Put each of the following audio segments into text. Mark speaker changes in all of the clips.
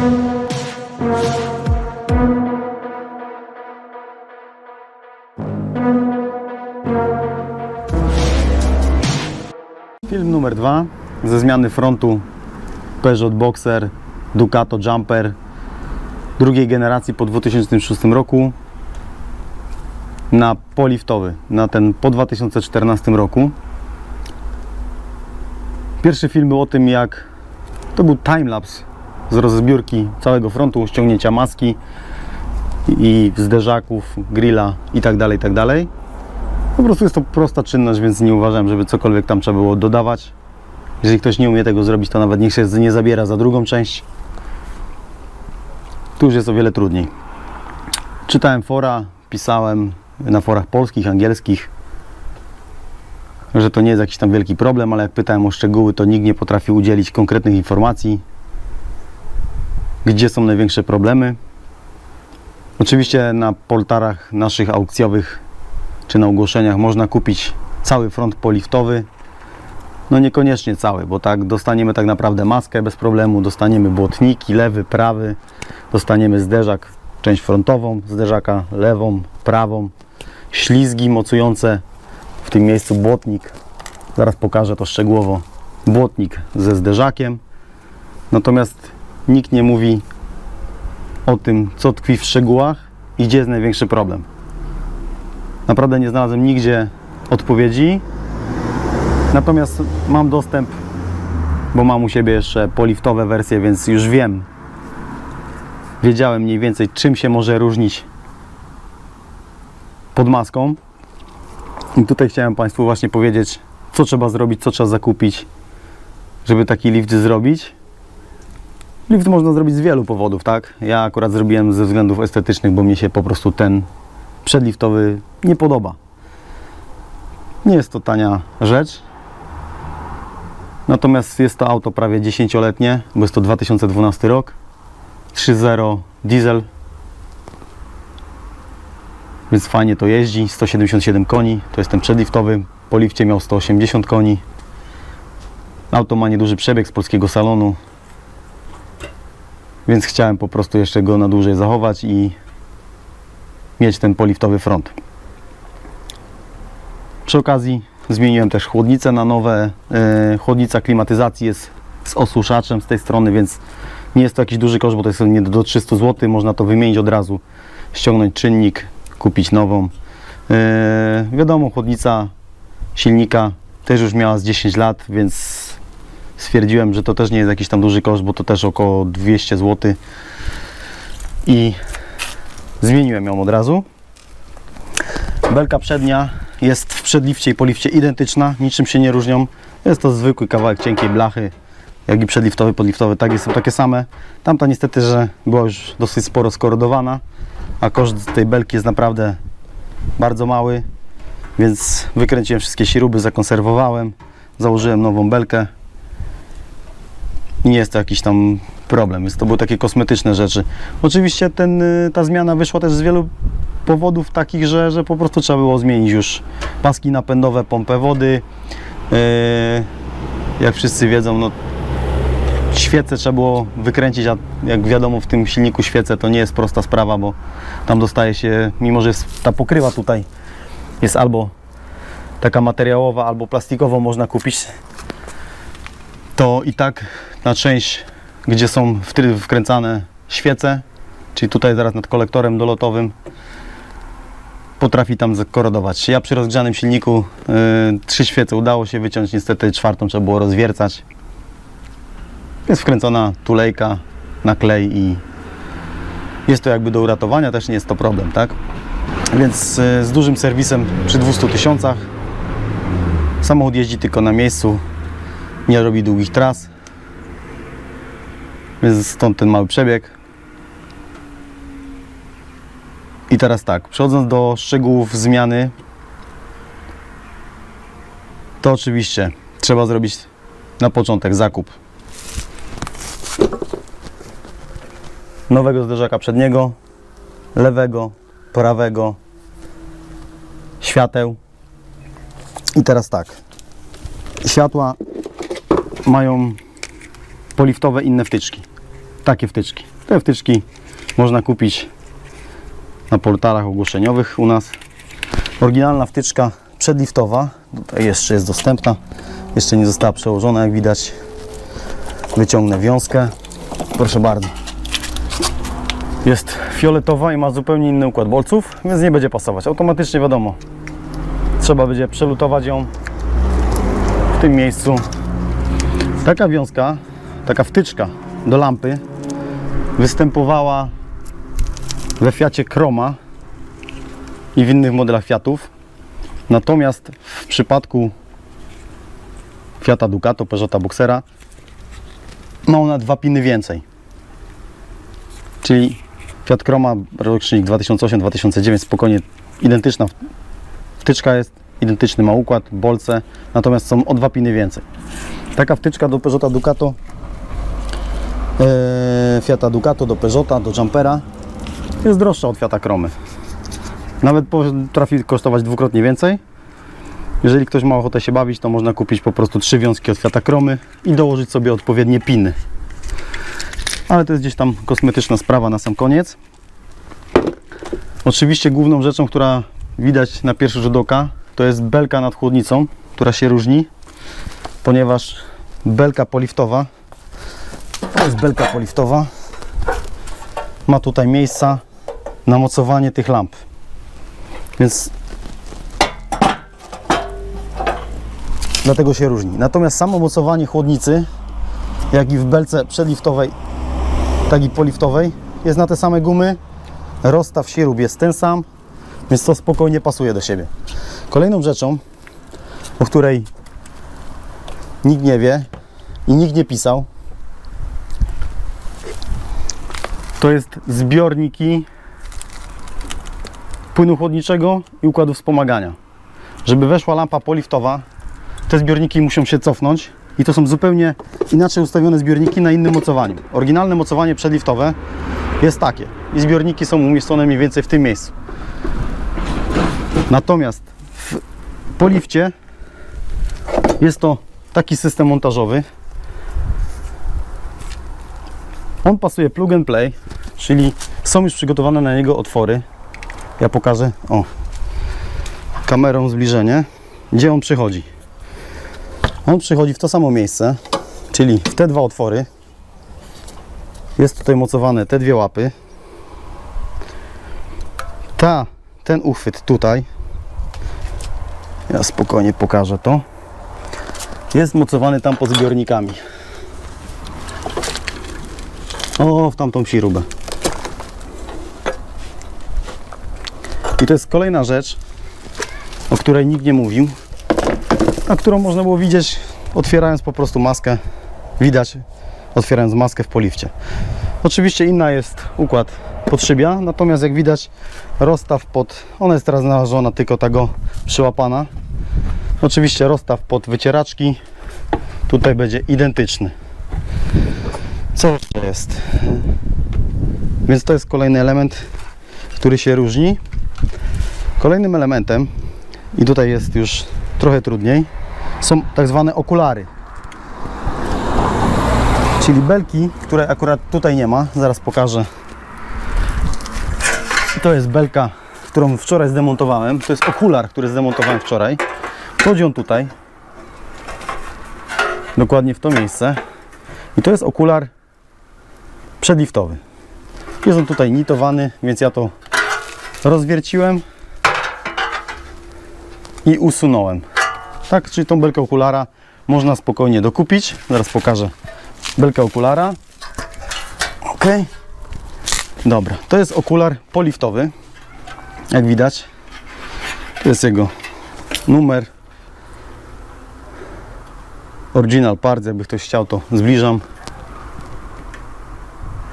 Speaker 1: Film numer dwa ze zmiany frontu Peugeot Boxer Ducato Jumper drugiej generacji po 2006 roku na poliftowy, na ten po 2014 roku. Pierwszy film był o tym, jak to był timelapse z rozbiórki całego frontu, ściągnięcia maski i zderzaków, grilla i tak dalej, i tak. Po prostu jest to prosta czynność, więc nie uważam, żeby cokolwiek tam trzeba było dodawać. Jeżeli ktoś nie umie tego zrobić, to nawet niech się nie zabiera za drugą część. Tu już jest o wiele trudniej. Czytałem fora, pisałem na forach polskich, angielskich, że to nie jest jakiś tam wielki problem, ale jak pytałem o szczegóły, to nikt nie potrafił udzielić konkretnych informacji, gdzie są największe problemy. Oczywiście na portalach naszych aukcjowych czy na ogłoszeniach można kupić cały front poliftowy. No niekoniecznie cały, bo tak dostaniemy tak naprawdę maskę bez problemu, dostaniemy błotniki, lewy, prawy, dostaniemy zderzak, część frontową zderzaka, lewą, prawą, ślizgi mocujące, w tym miejscu błotnik, zaraz pokażę to szczegółowo, błotnik ze zderzakiem, natomiast nikt nie mówi o tym, co tkwi w szczegółach i gdzie jest największy problem. Naprawdę nie znalazłem nigdzie odpowiedzi. Natomiast mam dostęp, bo mam u siebie jeszcze poliftowe wersje, więc już wiem. Wiedziałem mniej więcej, czym się może różnić pod maską. I tutaj chciałem Państwu właśnie powiedzieć, co trzeba zrobić, co trzeba zakupić, żeby taki lift zrobić. Lift można zrobić z wielu powodów, tak? Ja akurat zrobiłem ze względów estetycznych, bo mnie się po prostu ten przedliftowy nie podoba. Nie jest to tania rzecz. Natomiast jest to auto prawie 10-letnie, bo jest to 2012 rok. 3.0 diesel. Więc fajnie to jeździ. 177 koni. To jest ten przedliftowy. Po lifcie miał 180 koni. Auto ma nieduży przebieg z polskiego salonu. Więc chciałem po prostu jeszcze go na dłużej zachować i mieć ten poliftowy front. Przy okazji zmieniłem też chłodnicę na nowe. Yy, chłodnica klimatyzacji jest z osuszaczem z tej strony, więc nie jest to jakiś duży koszt, bo to jest nie do 300 zł. Można to wymienić od razu, ściągnąć czynnik, kupić nową. Yy, wiadomo, chłodnica silnika też już miała z 10 lat, więc stwierdziłem, że to też nie jest jakiś tam duży koszt, bo to też około 200 zł. I Zmieniłem ją od razu. Belka przednia jest w przedlifcie i polifcie identyczna, niczym się nie różnią. Jest to zwykły kawałek cienkiej blachy, jak i przedliftowy, podliftowy, tak są takie same. Tamta niestety, że była już dosyć sporo skorodowana, a koszt tej belki jest naprawdę bardzo mały, więc wykręciłem wszystkie śruby, zakonserwowałem, założyłem nową belkę nie jest to jakiś tam problem, więc to były takie kosmetyczne rzeczy. Oczywiście ten, y, ta zmiana wyszła też z wielu powodów takich, że, że po prostu trzeba było zmienić już paski napędowe, pompę wody. Yy, jak wszyscy wiedzą, no świece trzeba było wykręcić, a jak wiadomo w tym silniku świece to nie jest prosta sprawa, bo tam dostaje się, mimo że jest ta pokrywa tutaj jest albo taka materiałowa, albo plastikową można kupić, to i tak na część, gdzie są wkręcane świece, czyli tutaj zaraz nad kolektorem dolotowym, potrafi tam zakorodować. Ja przy rozgrzanym silniku y, trzy świece udało się wyciąć, niestety czwartą trzeba było rozwiercać. Jest wkręcona tulejka na klej i jest to jakby do uratowania, też nie jest to problem, tak? Więc y, z dużym serwisem przy 200 tysiącach samochód jeździ tylko na miejscu, nie robi długich tras, więc stąd ten mały przebieg. I teraz tak, przechodząc do szczegółów zmiany, to oczywiście trzeba zrobić na początek zakup nowego zderzaka przedniego, lewego, prawego, świateł. I teraz tak, światła mają poliftowe inne wtyczki. Takie wtyczki. Te wtyczki można kupić na portalach ogłoszeniowych u nas. Oryginalna wtyczka przedliftowa, tutaj jeszcze jest dostępna, jeszcze nie została przełożona jak widać. Wyciągnę wiązkę, proszę bardzo. Jest fioletowa i ma zupełnie inny układ bolców, więc nie będzie pasować. Automatycznie wiadomo, trzeba będzie przelutować ją w tym miejscu. Taka wiązka, taka wtyczka do lampy występowała we Fiacie Chroma i w innych modelach Fiatów. Natomiast w przypadku Fiata Ducato, Peugeota Boxera ma ona dwa piny więcej. Czyli Fiat Chroma, rocznik 2008-2009, spokojnie identyczna wtyczka jest, identyczny ma układ, bolce, natomiast są o dwa piny więcej. Taka wtyczka do Peugeota Ducato, e, Fiata Ducato do Peugeota, do Jumpera jest droższa od Fiata Chromy. Nawet potrafi kosztować dwukrotnie więcej. Jeżeli ktoś ma ochotę się bawić, to można kupić po prostu trzy wiązki od Fiata Chromy i dołożyć sobie odpowiednie piny. Ale to jest gdzieś tam kosmetyczna sprawa na sam koniec. Oczywiście główną rzeczą, która widać na pierwszy rzut oka, to jest belka nad chłodnicą, która się różni, ponieważ belka poliftowa, to jest belka poliftowa, ma tutaj miejsca na mocowanie tych lamp. Więc dlatego się różni. Natomiast samo mocowanie chłodnicy, jak i w belce przedliftowej, tak i poliftowej, jest na te same gumy. Rozstaw śrub jest ten sam, więc to spokojnie pasuje do siebie. Kolejną rzeczą, o której nikt nie wie i nikt nie pisał, to jest zbiorniki płynu chłodniczego i układu wspomagania. Żeby weszła lampa poliftowa, te zbiorniki muszą się cofnąć i to są zupełnie inaczej ustawione zbiorniki na innym mocowaniu. Oryginalne mocowanie przedliftowe jest takie i zbiorniki są umieszczone mniej więcej w tym miejscu. Natomiast w polifcie jest to taki system montażowy. On pasuje plug and play, czyli są już przygotowane na niego otwory. Ja pokażę, o, kamerą zbliżenie, gdzie on przychodzi. On przychodzi w to samo miejsce, czyli w te dwa otwory. Jest tutaj mocowane te dwie łapy. Ta, ten uchwyt tutaj. Ja spokojnie pokażę to. Jest mocowany tam pod zbiornikami. O, w tamtą śrubę. I to jest kolejna rzecz, o której nikt nie mówił, a którą można było widzieć otwierając po prostu maskę. Widać otwierając maskę w polifcie. Oczywiście inna jest układ podszybia, natomiast jak widać rozstaw pod, ona jest teraz nałożona tylko tego przyłapana. Oczywiście rozstaw pod wycieraczki tutaj będzie identyczny. Co jeszcze jest? Więc to jest kolejny element, który się różni. Kolejnym elementem, i tutaj jest już trochę trudniej, są tak zwane okulary. Czyli belki, które akurat tutaj nie ma, zaraz pokażę. To jest belka, którą wczoraj zdemontowałem. To jest okular, który zdemontowałem wczoraj. Wchodzi on tutaj. Dokładnie w to miejsce. I to jest okular przedliftowy. Jest on tutaj nitowany, więc ja to rozwierciłem i usunąłem. Tak, czyli tą belkę okulara można spokojnie dokupić. Zaraz pokażę belkę okulara. Ok. Dobra, to jest okular poliftowy. Jak widać, to jest jego numer. Original part, jakby ktoś chciał, to zbliżam.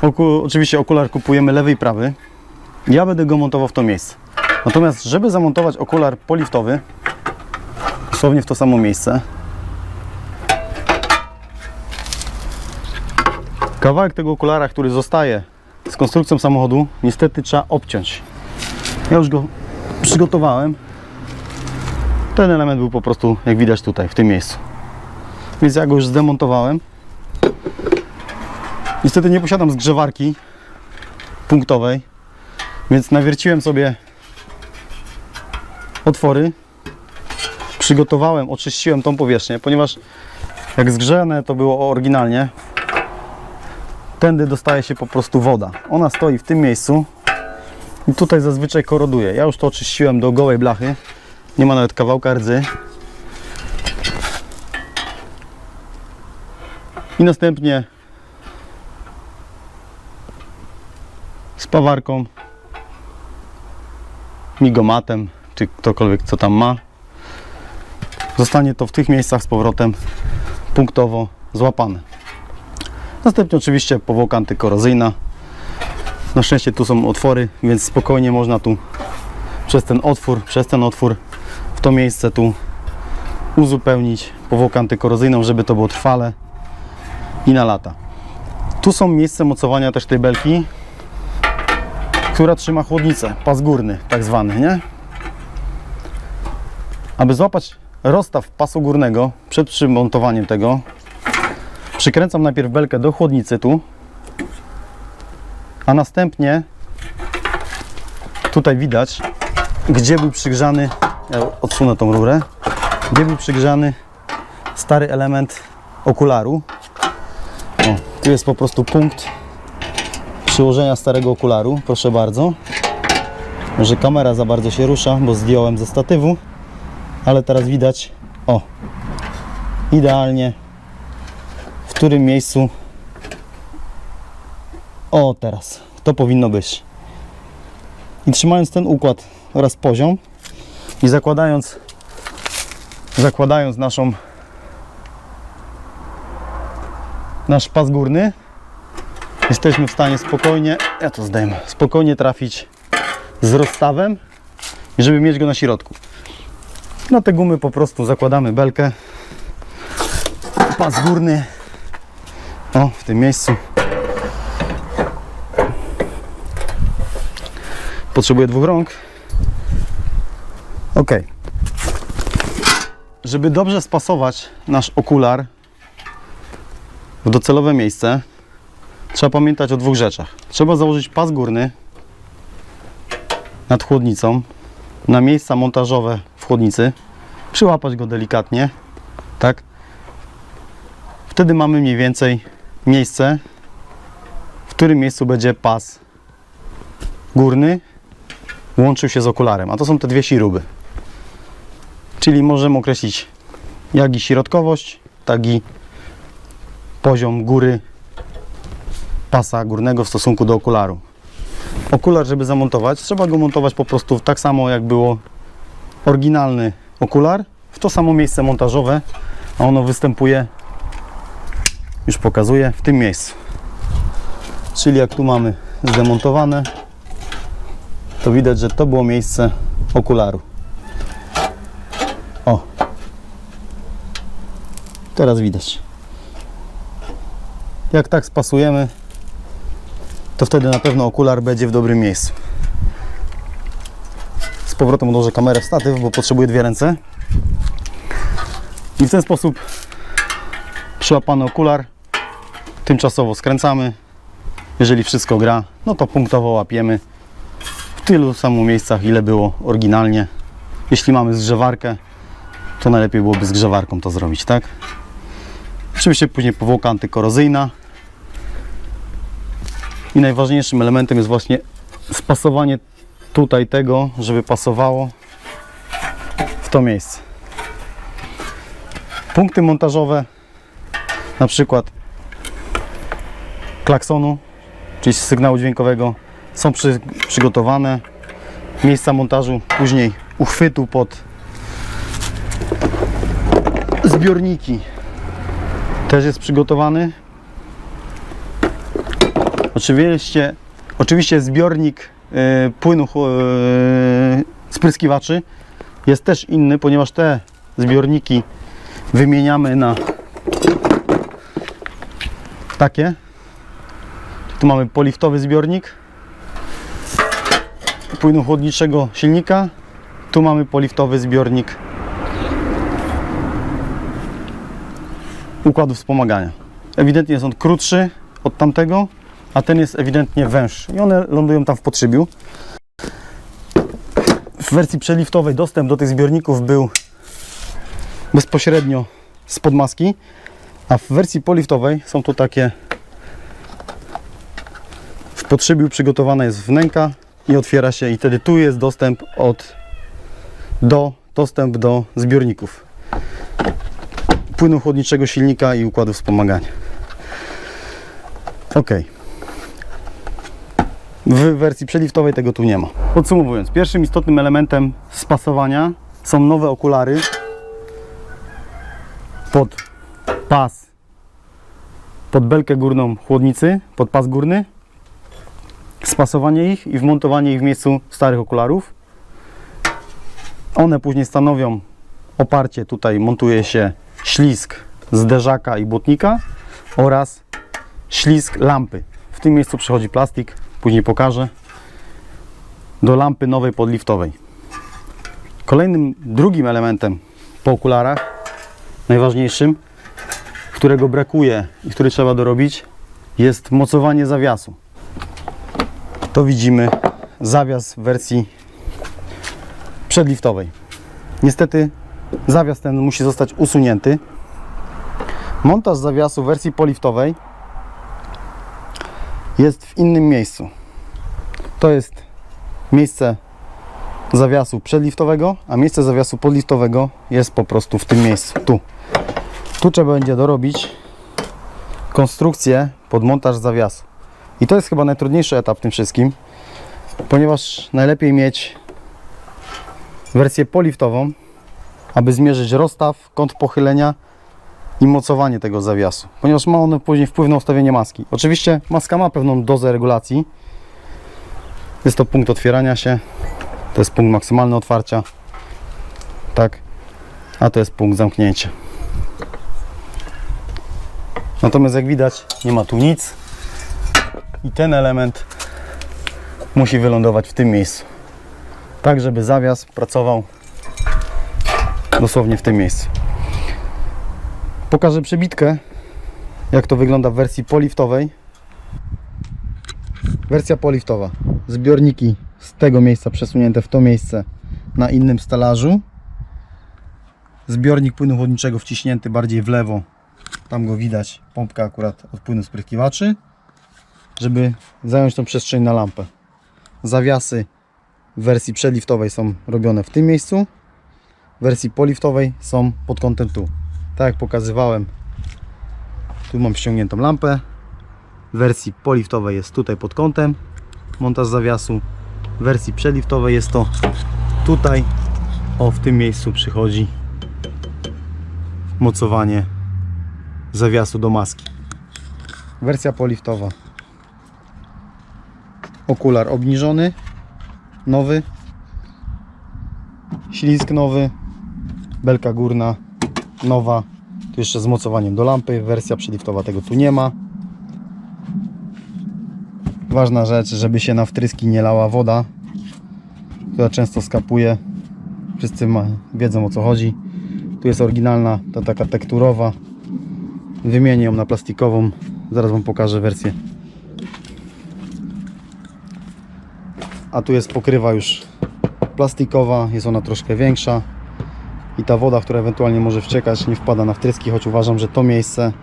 Speaker 1: Oku, oczywiście okular kupujemy lewy i prawy. Ja będę go montował w to miejsce. Natomiast, żeby zamontować okular poliftowy, dosłownie w to samo miejsce, kawałek tego okulara, który zostaje z konstrukcją samochodu, niestety trzeba obciąć. Ja już go przygotowałem. Ten element był po prostu, jak widać tutaj, w tym miejscu. Więc ja go już zdemontowałem. Niestety nie posiadam zgrzewarki, punktowej. Więc nawierciłem sobie otwory. Przygotowałem, oczyściłem tą powierzchnię, ponieważ jak zgrzane to było oryginalnie, tędy dostaje się po prostu woda. Ona stoi w tym miejscu i tutaj zazwyczaj koroduje. Ja już to oczyściłem do gołej blachy. Nie ma nawet kawałka rdzy. I następnie spawarką, migomatem, czy ktokolwiek co tam ma. Zostanie to w tych miejscach z powrotem punktowo złapane. Następnie oczywiście powłoka antykorozyjna. Na szczęście tu są otwory, więc spokojnie można tu przez ten otwór, przez ten otwór w to miejsce tu uzupełnić powłokę antykorozyjną, żeby to było trwale i na lata. Tu są miejsce mocowania też tej belki, która trzyma chłodnicę, pas górny tak zwany, nie? Aby złapać rozstaw pasu górnego przed przymontowaniem tego, przykręcam najpierw belkę do chłodnicy tu, a następnie tutaj widać, gdzie był przygrzany, ja odsunę tą rurę, gdzie był przygrzany stary element okularu. Tu jest po prostu punkt przyłożenia starego okularu, proszę bardzo. Może kamera za bardzo się rusza, bo zdjąłem ze statywu, ale teraz widać, o, idealnie w którym miejscu, o teraz, to powinno być. I trzymając ten układ oraz poziom i zakładając, zakładając naszą nasz pas górny, jesteśmy w stanie spokojnie, ja to zdejmę, spokojnie trafić z rozstawem i żeby mieć go na środku. Na te gumy po prostu zakładamy belkę, pas górny, o w tym miejscu. Potrzebuję dwóch rąk. Ok. Żeby dobrze spasować nasz okular w docelowe miejsce, trzeba pamiętać o dwóch rzeczach. Trzeba założyć pas górny nad chłodnicą na miejsca montażowe w chłodnicy, przyłapać go delikatnie, tak? Wtedy mamy mniej więcej miejsce, w którym miejscu będzie pas górny łączył się z okularem, a to są te dwie śruby. Czyli możemy określić jak i środkowość, tak i poziom góry pasa górnego w stosunku do okularu. Okular, żeby zamontować, trzeba go montować po prostu tak samo jak było oryginalny okular, w to samo miejsce montażowe, a ono występuje, już pokazuję, w tym miejscu. Czyli jak tu mamy zdemontowane, to widać, że to było miejsce okularu. O, teraz widać. Jak tak spasujemy, to wtedy na pewno okular będzie w dobrym miejscu. Z powrotem odłożę kamerę w statyw, bo potrzebuję dwie ręce. I w ten sposób przyłapany okular tymczasowo skręcamy. Jeżeli wszystko gra, no to punktowo łapiemy w tylu samo miejscach, ile było oryginalnie. Jeśli mamy zgrzewarkę, to najlepiej byłoby zgrzewarką to zrobić, tak? Oczywiście później powłoka antykorozyjna. I najważniejszym elementem jest właśnie spasowanie tutaj tego, żeby pasowało w to miejsce. Punkty montażowe, na przykład klaksonu, czyli sygnału dźwiękowego, są przy, przygotowane. Miejsca montażu, później uchwytu pod zbiorniki też jest przygotowany. Oczywiście, oczywiście zbiornik e, płynu e, spryskiwaczy jest też inny, ponieważ te zbiorniki wymieniamy na takie. Tu mamy poliftowy zbiornik płynu chłodniczego silnika. Tu mamy poliftowy zbiornik układu wspomagania. Ewidentnie jest on krótszy od tamtego, a ten jest ewidentnie węższy i one lądują tam w podszybiu. W wersji przeliftowej dostęp do tych zbiorników był bezpośrednio z podmaski, a w wersji poliftowej są tu takie w podszybiu przygotowana jest wnęka i otwiera się i wtedy tu jest dostęp od do dostęp do zbiorników płynu chłodniczego silnika i układu wspomagania. Ok. W wersji przeliftowej tego tu nie ma. Podsumowując, pierwszym istotnym elementem spasowania są nowe okulary pod pas, pod belkę górną chłodnicy, pod pas górny, spasowanie ich i wmontowanie ich w miejscu starych okularów. One później stanowią oparcie, tutaj montuje się ślizg zderzaka i błotnika oraz ślizg lampy. W tym miejscu przychodzi plastik, później pokażę, do lampy nowej podliftowej. Kolejnym, drugim elementem po okularach, najważniejszym, którego brakuje i który trzeba dorobić, jest mocowanie zawiasu. To widzimy zawias w wersji przedliftowej. Niestety zawias ten musi zostać usunięty. Montaż zawiasu w wersji poliftowej jest w innym miejscu. To jest miejsce zawiasu przedliftowego, a miejsce zawiasu podliftowego jest po prostu w tym miejscu, tu. Tu trzeba będzie dorobić konstrukcję pod montaż zawiasu. I to jest chyba najtrudniejszy etap w tym wszystkim, ponieważ najlepiej mieć wersję poliftową, aby zmierzyć rozstaw, kąt pochylenia i mocowanie tego zawiasu, ponieważ ma on później wpływ na ustawienie maski. Oczywiście maska ma pewną dozę regulacji. Jest to punkt otwierania się, to jest punkt maksymalny otwarcia, tak, a to jest punkt zamknięcia. Natomiast jak widać nie ma tu nic i ten element musi wylądować w tym miejscu, tak żeby zawias pracował dosłownie w tym miejscu. Pokażę przebitkę, jak to wygląda w wersji poliftowej. Wersja poliftowa. Zbiorniki z tego miejsca przesunięte w to miejsce na innym stelażu. Zbiornik płynu chłodniczego wciśnięty bardziej w lewo. Tam go widać, pompka akurat od płynu spryskiwaczy, żeby zająć tą przestrzeń na lampę. Zawiasy w wersji przeliftowej są robione w tym miejscu wersji poliftowej są pod kątem tu. Tak jak pokazywałem, tu mam ściągniętą lampę. W wersji poliftowej jest tutaj pod kątem montaż zawiasu. W wersji przeliftowej jest to tutaj. O, w tym miejscu przychodzi mocowanie zawiasu do maski. Wersja poliftowa. Okular obniżony, nowy, ślizg nowy, belka górna nowa. Tu jeszcze z mocowaniem do lampy wersja przyliftowa tego tu nie ma. Ważna rzecz żeby się na wtryski nie lała woda która często skapuje. Wszyscy ma, wiedzą o co chodzi. Tu jest oryginalna ta taka tekturowa. Wymienię ją na plastikową. Zaraz wam pokażę wersję. A tu jest pokrywa już plastikowa jest ona troszkę większa i ta woda, która ewentualnie może wciekać, nie wpada na wtryski, choć uważam, że to miejsce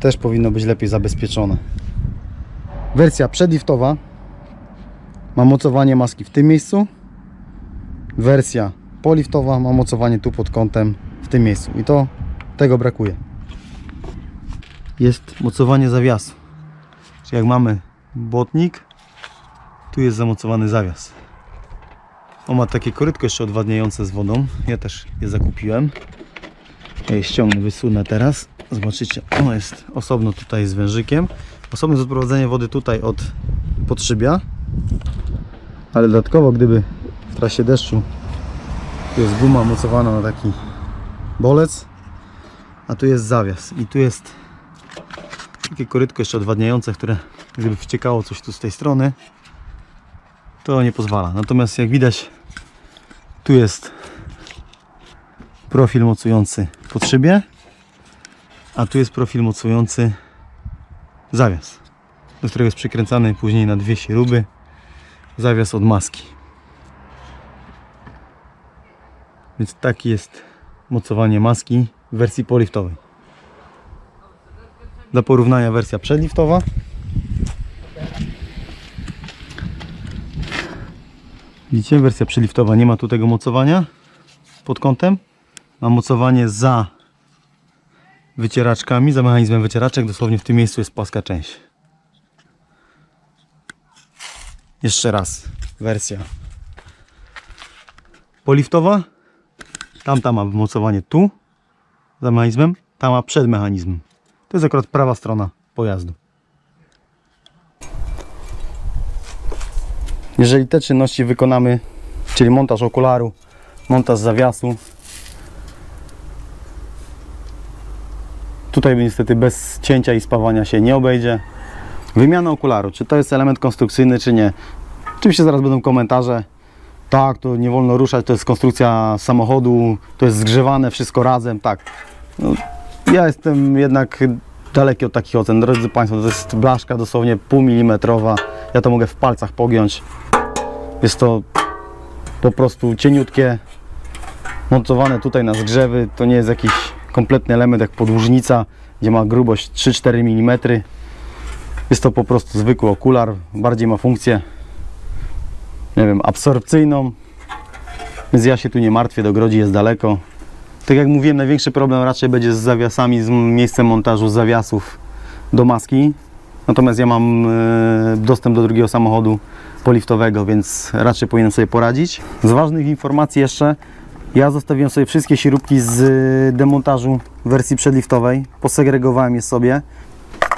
Speaker 1: też powinno być lepiej zabezpieczone. Wersja przedliftowa ma mocowanie maski w tym miejscu. Wersja poliftowa ma mocowanie tu pod kątem w tym miejscu i to tego brakuje. Jest mocowanie zawiasu. Czyli jak mamy błotnik, tu jest zamocowany zawias. On ma takie korytko jeszcze odwadniające z wodą. Ja też je zakupiłem. Ja je ściągnę, wysunę teraz. Zobaczycie, ono jest osobno tutaj z wężykiem. Osobno jest odprowadzenie wody tutaj od podszybia. Ale dodatkowo, gdyby w trasie deszczu tu jest guma mocowana na taki bolec, a tu jest zawias i tu jest takie korytko jeszcze odwadniające, które gdyby wciekało coś tu z tej strony, to nie pozwala. Natomiast jak widać, tu jest profil mocujący pod szybie, a tu jest profil mocujący zawias. do którego jest przykręcany później na dwie śruby zawias od maski. Więc taki jest mocowanie maski w wersji poliftowej. Dla porównania wersja przedliftowa. Widzicie, wersja przyliftowa nie ma tu tego mocowania pod kątem. Ma mocowanie za wycieraczkami, za mechanizmem wycieraczek. Dosłownie w tym miejscu jest płaska część. Jeszcze raz, wersja poliftowa. Tamta ma mocowanie tu, za mechanizmem, ta ma przed mechanizmem. To jest akurat prawa strona pojazdu. Jeżeli te czynności wykonamy, czyli montaż okularu, montaż zawiasu, tutaj niestety bez cięcia i spawania się nie obejdzie. Wymiana okularu, czy to jest element konstrukcyjny, czy nie. Oczywiście zaraz będą komentarze. Tak, to nie wolno ruszać, to jest konstrukcja samochodu, to jest zgrzewane wszystko razem, tak. No, ja jestem jednak daleki od takich ocen. Drodzy Państwo, to jest blaszka dosłownie pół milimetrowa. Ja to mogę w palcach pogiąć. Jest to po prostu cieniutkie, montowane tutaj na zgrzewy. To nie jest jakiś kompletny element jak podłużnica, gdzie ma grubość 3-4 mm. Jest to po prostu zwykły okular, bardziej ma funkcję, nie wiem, absorpcyjną. Więc ja się tu nie martwię, do Grodzi jest daleko. Tak jak mówiłem, największy problem raczej będzie z zawiasami, z miejscem montażu zawiasów do maski. Natomiast ja mam e, dostęp do drugiego samochodu poliftowego, więc raczej powinienem sobie poradzić. Z ważnych informacji jeszcze, ja zostawiłem sobie wszystkie śrubki z demontażu wersji przedliftowej. Posegregowałem je sobie.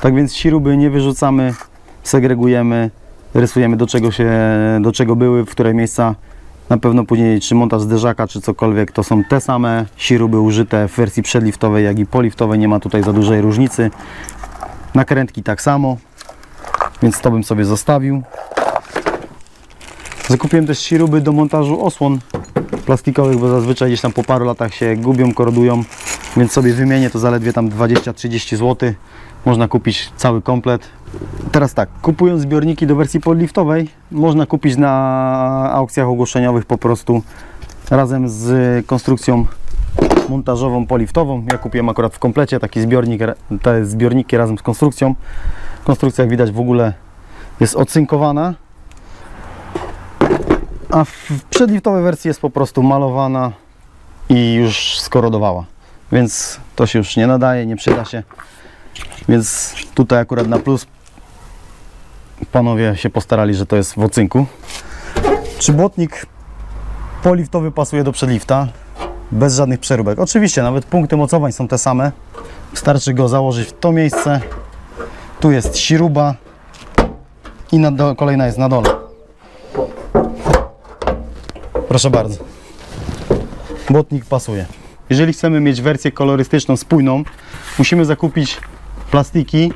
Speaker 1: Tak więc śruby nie wyrzucamy, segregujemy, rysujemy do czego się, do czego były, w które miejsca. Na pewno później czy montaż zderzaka, czy cokolwiek, to są te same śruby użyte w wersji przedliftowej, jak i poliftowej. Nie ma tutaj za dużej różnicy. Nakrętki tak samo, więc to bym sobie zostawił. Zakupiłem też śruby do montażu osłon plastikowych, bo zazwyczaj gdzieś tam po paru latach się gubią, korodują, więc sobie wymienię to zaledwie tam 20-30 zł. Można kupić cały komplet. Teraz tak, kupując zbiorniki do wersji podliftowej, można kupić na aukcjach ogłoszeniowych po prostu razem z konstrukcją montażową poliftową. Ja kupiłem akurat w komplecie taki zbiornik, te zbiorniki razem z konstrukcją. Konstrukcja jak widać w ogóle jest ocynkowana, a w przedliftowej wersji jest po prostu malowana i już skorodowała. Więc to się już nie nadaje, nie przyda się. Więc tutaj akurat na plus panowie się postarali, że to jest w ocynku. Czy błotnik poliftowy pasuje do przedlifta? Bez żadnych przeróbek. Oczywiście nawet punkty mocowań są te same. Wystarczy go założyć w to miejsce. Tu jest śruba i na kolejna jest na dole. Proszę bardzo. Błotnik pasuje. Jeżeli chcemy mieć wersję kolorystyczną, spójną, musimy zakupić plastiki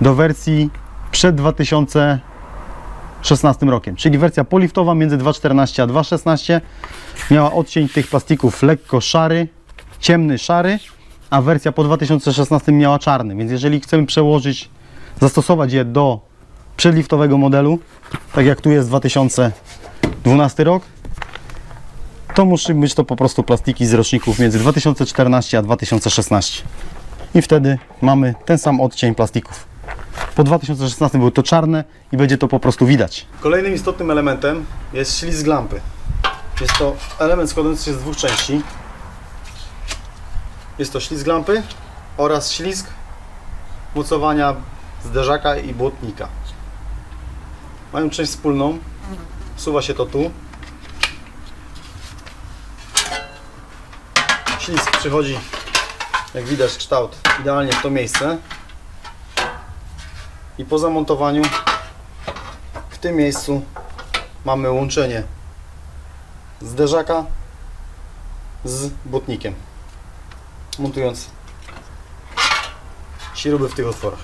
Speaker 1: do wersji przed 2016 rokiem, czyli wersja poliftowa między 2.14 a 2.16 miała odcień tych plastików lekko szary, ciemny szary, a wersja po 2016 miała czarny, więc jeżeli chcemy przełożyć, zastosować je do przedliftowego modelu, tak jak tu jest 2012 rok, to musi być to po prostu plastiki z roczników między 2014 a 2016 i wtedy mamy ten sam odcień plastików. Po 2016 były to czarne i będzie to po prostu widać. Kolejnym istotnym elementem jest ślizg lampy. Jest to element składający się z dwóch części. Jest to ślizg lampy oraz ślizg mocowania zderzaka i błotnika. Mają część wspólną. Wsuwa się to tu. Ślizg przychodzi jak widać kształt idealnie w to miejsce. I po zamontowaniu w tym miejscu mamy łączenie zderzaka z błotnikiem montując śruby w tych otworach